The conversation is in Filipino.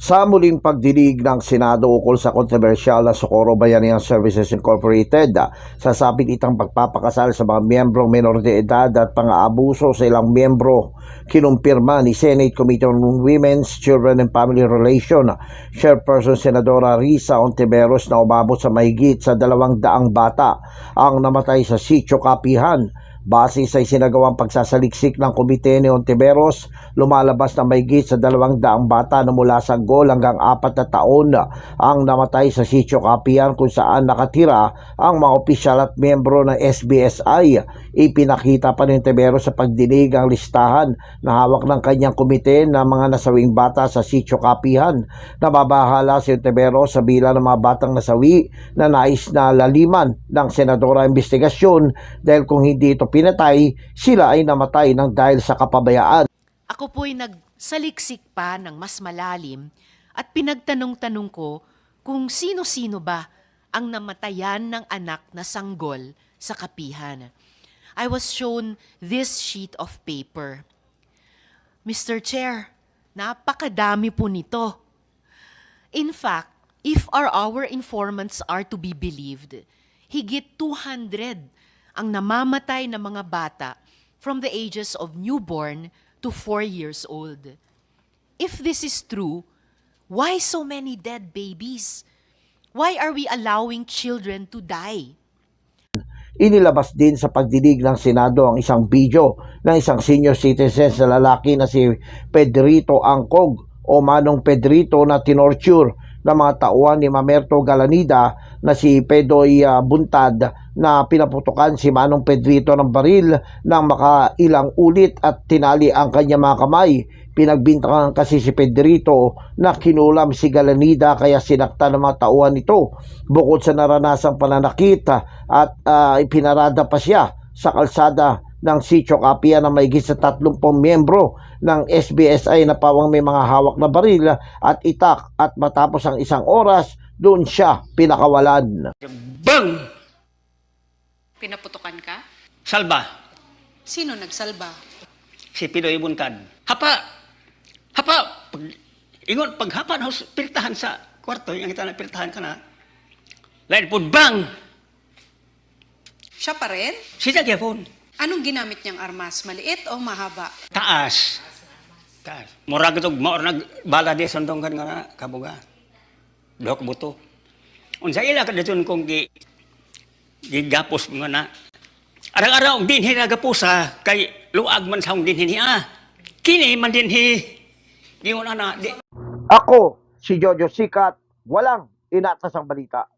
Sa muling pagdinig ng Senado ukol sa kontrobersyal na Socorro Bayanihan Services Incorporated sa sapilitang pagpapakasal sa mga miyembrong menor de edad at pang-aabuso sa ilang miyembro, kinumpirma ni Senate Committee on Women's, Children and Family Relation Chairperson Senadora Risa Ontiveros na umabot sa mahigit sa dalawang daang bata ang namatay sa sitio Kapihan Base sa isinagawang pagsasaliksik ng komite ni Ontiveros, lumalabas na mahigit sa dalawang daang bata na mula sa gol hanggang apat na taon ang namatay sa sitio Kapian kung saan nakatira ang mga opisyal at miyembro ng SBSI. Ipinakita pa ni Ontiveros sa pagdinig ang listahan na hawak ng kanyang komite ng mga nasawing bata sa sitio Kapihan. Nababahala si Ontiveros sa bilang ng mga batang nasawi na nais na laliman ng senadora investigasyon dahil kung hindi ito pinatay, sila ay namatay ng dahil sa kapabayaan. Ako po'y nagsaliksik pa ng mas malalim at pinagtanong-tanong ko kung sino-sino ba ang namatayan ng anak na sanggol sa kapihan. I was shown this sheet of paper. Mr. Chair, napakadami po nito. In fact, if our our informants are to be believed, higit 200 ang namamatay na mga bata from the ages of newborn to 4 years old. If this is true, why so many dead babies? Why are we allowing children to die? Inilabas din sa pagdinig ng Senado ang isang video ng isang senior citizen sa lalaki na si Pedrito Angkog o Manong Pedrito na tinorture ng mga tauhan ni Mamerto Galanida na si Pedoy ah, Buntad na pinaputukan si Manong Pedrito ng baril ng makailang ulit at tinali ang kanyang mga kamay. Pinagbintangan kasi si Pedrito na kinulam si Galanida kaya sinakta ng mga tauhan nito. Bukod sa naranasang pananakit at ah, ipinarada pa siya sa kalsada ng Sitio Kapia na may sa 30 miyembro ng SBSI na pawang may mga hawak na baril at itak at matapos ang isang oras doon siya pinakawalan. Bang! Pinaputukan ka? Salba. Sino nagsalba? Si Pidoy Buntad. Hapa! Hapa! Pag, ingon, pag hapa na pirtahan sa kwarto, yung kita na pirtahan ka na, lain po, bang! Siya pa rin? Siya gyapon. Anong ginamit niyang armas? Maliit o mahaba? Taas. Taas. Murag ito, maor nag bala di sandong kan nga na, kabuga. Dok buto. Unsa ila ka dito kung gi gigapos mo na. Arang-araw din hinagapusa kay luag man sa din hinia. Kini man din hi. Gingon ana di Ako, si Jojo Sikat, walang inatasang balita.